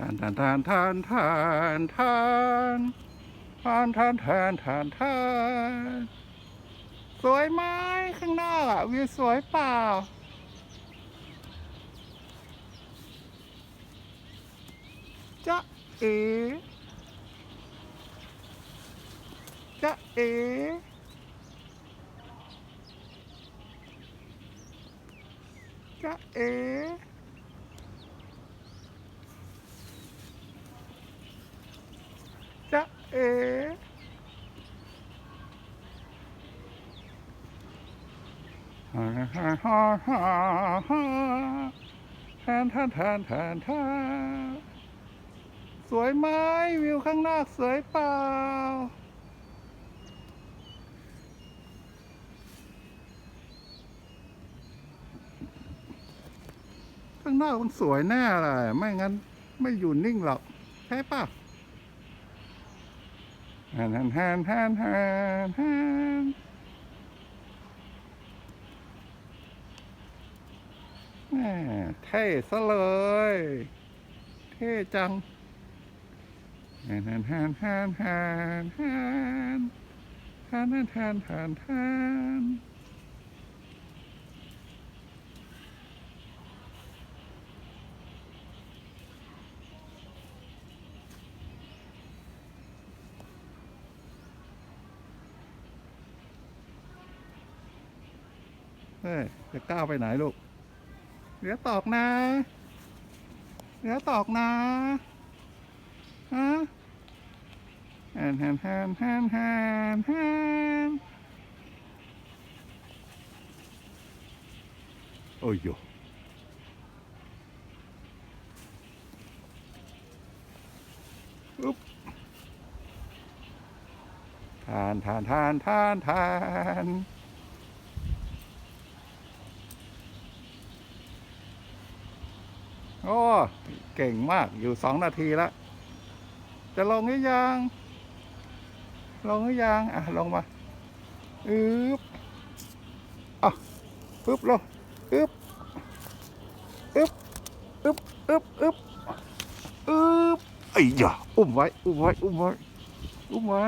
ทานทานทานทานทานทานทานทานทานทานทานสวยไหมข้างนอกอะวิวสวยเปล่าจ๊ะเอ๋จ๊ะเอ๋จ๊ะเอ๋ จ๊ะเอ๋ฮ่าฮ่าฮ่าฮ่าฮ่าแทนแทนแทนแทนแทนสวยไหมวิวข้างนอกสวยเปล่า ข้างนอกมันสวยแน่เลยไม่งั้นไม่อยู่นิ่งหรอก ใช่ป่ะ ฮนฮันฮันฮันฮันแฮนแม่เท่ซะเลย เท่จังแฮนแฮนแฮนแฮนแฮนแฮนแฮนแฮนแฮนแฮน เฮ้ยจะก้าวไปไหนลูกเดี๋ยวตอกนะเดี๋ยวตอกนะฮะแฮนแฮนแฮนแฮนแฮนแฮนโอ้ยโยอุ๊บทานทานทานทานทาน อ้เก่งมากอยู่สองนาทีแล้ว จะลงหรือยัง ลงหรือยัง อะ ลงมาอึ๊บอะปึ๊บลงอึ๊บอึ๊บอึ๊บอึ๊บอึ๊บอึ๊บไอ้ยาอุ้มไว้ อุ้มไว้ อุ้มไว้ อุ้มไว้